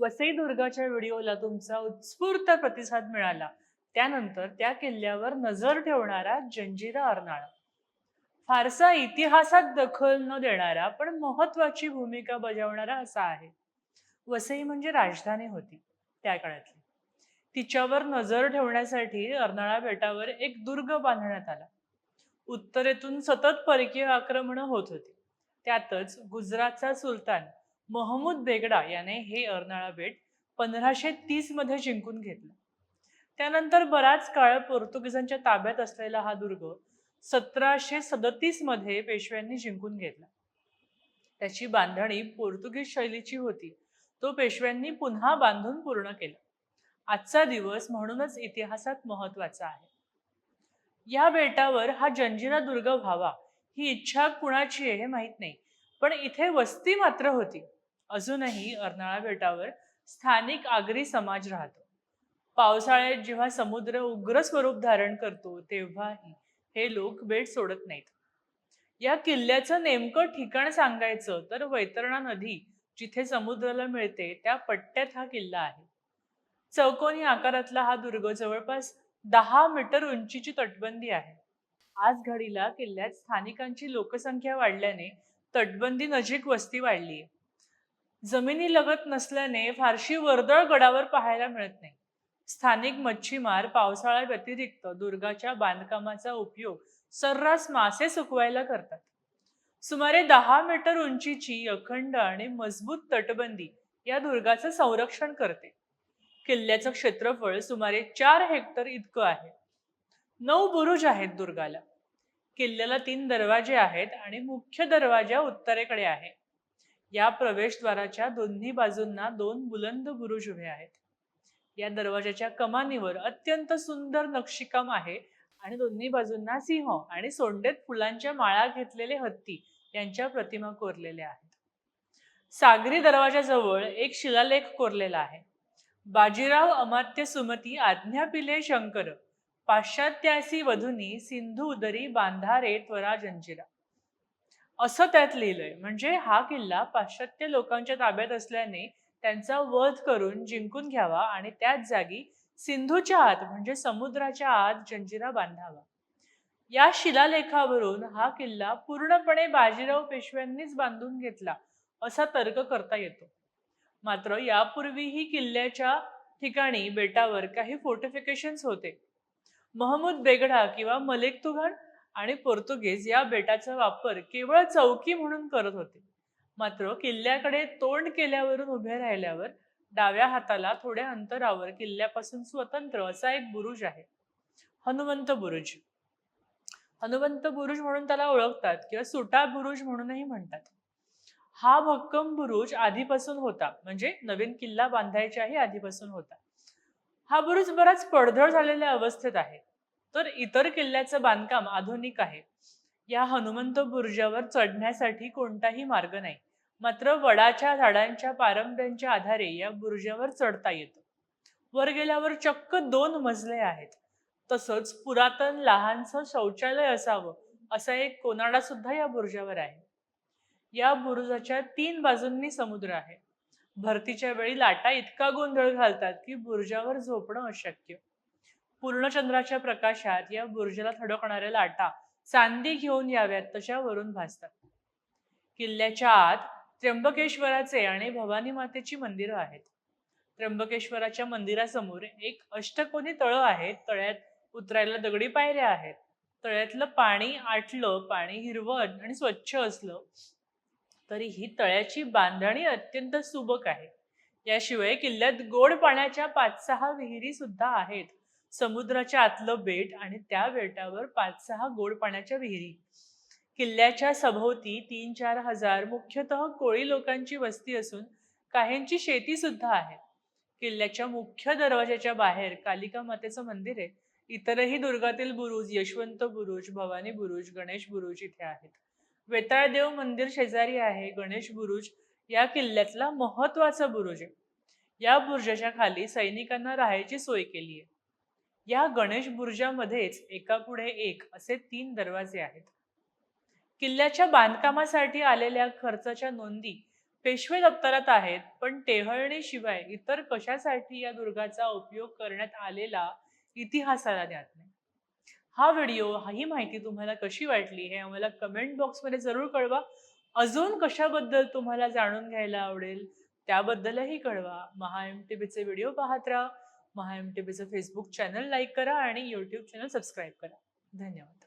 वसई दुर्गाच्या व्हिडिओला तुमचा उत्स्फूर्त प्रतिसाद मिळाला. त्यानंतर त्या किल्ल्यावर नजर ठेवणारा जंजिरा अर्नाळा. फारसा इतिहासात दखल न देणारा पण महत्वाची भूमिका बजावणारा असा आहे. वसई म्हणजे राजधानी होती त्या काळातली. तिच्यावर नजर ठेवण्यासाठी अर्नाळा बेटावर एक दुर्ग बांधण्यात आला. उत्तरेतून सतत परकीय आक्रमणं होत होती. त्यातच गुजरातचा सुलतान महमूद बेगडा याने हे अर्नाळा बेट पंधराशे तीसमध्ये जिंकून घेतलं. त्यानंतर बराच काळ पोर्तुगीजांच्या ताब्यात असलेला हा दुर्ग सतराशे सदतीसमध्ये पेशव्यांनी जिंकून घेतला. त्याची बांधणी पोर्तुगीज शैलीची होती. तो पेशव्यांनी पुन्हा बांधून पूर्ण केला. आजचा दिवस म्हणूनच इतिहासात महत्त्वाचा आहे. या बेटावर हा जंजिरा दुर्ग व्हावा ही इच्छा कुणाची आहे हे माहीत नाही पण इथे वस्ती मात्र होती. अजूनही अर्नाळा बेटावर स्थानिक आगरी समाज राहतो. पावसाळ्यात जेव्हा समुद्र उग्र स्वरूप धारण करतो तेव्हाही हे लोक बेट सोडत नाहीत. या किल्ल्याचं नेमकं ठिकाण सांगायचं तर वैतरणा नदी जिथे समुद्राला मिळते त्या पट्ट्यात हा किल्ला आहे. चौकोनी आकारातला हा दुर्ग जवळपास दहा मीटर उंचीची तटबंदी आहे. आज घडीला किल्ल्यात स्थानिकांची लोकसंख्या वाढल्याने तटबंदी नजीक वस्ती वाढली आहे लगत नसल्याने फारशी वर्दळ गडावर पाहायला मिळत नाही. स्थानिक मच्छीमार पावसाळ्या व्यतिरिक्त दुर्गाच्या बांधकामाचा उपयोग सर्रास मासे सुकवायला करतात. सुमारे दहा मीटर उंचीची अखंड आणि मजबूत तटबंदी या दुर्गाचं संरक्षण करते. किल्ल्याचं क्षेत्रफळ सुमारे चार हेक्टर इतकं आहे. नऊ बुरुज आहेत दुर्गाला. किल्ल्याला तीन दरवाजे आहेत आणि मुख्य दरवाजा उत्तरेकडे आहे. या प्रवेशद्वाराच्या दोन्ही बाजूंना दोन बुलंद बुरुज उभे आहेत. या दरवाजाच्या कमानीवर अत्यंत सुंदर नक्षीकाम आहे आणि दोन्ही बाजूंना सिंह आणि सोंडेत फुलांच्या माळा घेतलेले हत्ती यांच्या प्रतिमा कोरलेल्या आहेत. सागरी दरवाजाजवळ एक शिलालेख कोरलेला आहे. बाजीराव अमात्य सुमती आज्ञा पिले शंकर पाश्चात्यासी वधूनी सिंधू उदरी बांधा रे त्वरा जंजिरा. असं त्यात लिहिलंय. म्हणजे हा किल्ला पाश्चात्य लोकांच्या ताब्यात असल्याने त्यांचा वध करून जिंकून घ्यावा आणि त्याच जागी सिंधूच्या आत म्हणजे समुद्राच्या आत जंजिरा बांधावा. या शिलालेखावरून हा किल्ला पूर्णपणे बाजीराव पेशव्यांनीच बांधून घेतला असा तर्क करता येतो. मात्र यापूर्वीही किल्ल्याच्या ठिकाणी बेटावर काही फोर्टिफिकेशन्स होते. महमूद बेगडा किंवा मलिक तुघड आणि पोर्तुगीज या बेटाचा वापर केवळ चौकी म्हणून करत होते. मात्र किल्ल्याकडे तोंड केल्यावरून उभे राहिल्यावर डाव्या हाताला थोड्या अंतरावर किल्ल्यापासून स्वतंत्र असा एक बुरुज आहे. हनुमंत बुरुज. हनुमंत बुरुज म्हणून त्याला ओळखतात किंवा सुटा बुरुज म्हणूनही म्हणतात. हा भक्कम बुरुज आधीपासून होता म्हणजे नवीन किल्ला बांधायच्याही आधीपासून होता. हा बुरुज बराच पडझड झालेल्या अवस्थेत आहे. तर इतर किल्ल्याचं बांधकाम आधुनिक आहे. या हनुमंत बुर्जावर चढण्यासाठी कोणताही मार्ग नाही. मात्र वडाच्या झाडांच्या पारंब्यांच्या आधारे या बुर्जावर चढता येतं. वर गेल्यावर चक्क दोन मजले आहेत. तसंच पुरातन लहानसं शौचालय असावं असा एक कोनाडा सुद्धा या बुर्जावर आहे. या बुरुजाच्या तीन बाजूंनी समुद्र आहे. भरतीच्या वेळी लाटा इतका गोंधळ घालतात की बुर्जावर झोपणं अशक्य. पूर्णचंद्राच्या प्रकाशात या बुर्जला थडकणाऱ्या लाटा चांदी घेऊन याव्यात तशा वरून भासतात. किल्ल्याच्या आत त्र्यंबकेश्वराचे आणि भवानी मातेची मंदिरं आहेत. त्र्यंबकेश्वराच्या मंदिरासमोर एक अष्टकोनी तळं आहे तळ्यात उतरायला दगडी पायऱ्या आहेत. तळ्यातलं पाणी आटलं पाणी हिरवण आणि स्वच्छ असलं तरी ही तळ्याची बांधणी अत्यंत सुबक आहे. याशिवाय किल्ल्यात गोड पाण्याच्या पाच सहा विहिरी सुद्धा आहेत. समुद्राच्या आतलं बेट आणि त्या बेटावर पाच सहा गोड पाण्याच्या विहिरी. किल्ल्याच्या सभोवती तीन चार हजार मुख्यतः कोळी लोकांची वस्ती असून काहींची शेती सुद्धा आहे. किल्ल्याच्या मुख्य दरवाजाच्या बाहेर कालिका मातेचं मंदिर आहे. इतरही दुर्गातील बुरुज यशवंत बुरुज भवानी बुरुज गणेश बुरुज इथे आहेत. वेताळदेव मंदिर शेजारी आहे. गणेश बुरुज या किल्ल्यातला महत्त्वाचा बुरुज आहे. या बुरुजाच्या खाली सैनिकांना राहायची सोय केली आहे. या गणेश बुरुजामध्येच एकापुढे एक असे तीन दरवाजे आहेत. किल्ल्याच्या बांधकामासाठी आलेल्या खर्चाच्या नोंदी पेशवे दप्तरात आहेत पण टेहळणीशिवाय इतर कशासाठी या दुर्गाचा उपयोग करण्यात आलेला इतिहासाला ज्ञात नाही. हा व्हिडिओ ही माहिती तुम्हाला कशी वाटली हे आम्हाला कमेंट बॉक्समध्ये जरूर कळवा. अजून कशाबद्दल तुम्हाला जाणून घ्यायला आवडेल त्याबद्दलही कळवा. महा एम टी बीचे व्हिडिओ पाहत राहा. महाएमटीबीचं M T Facebook channel like करा आणि यूट्यूब चॅनल सबस्क्राईब करा. धन्यवाद.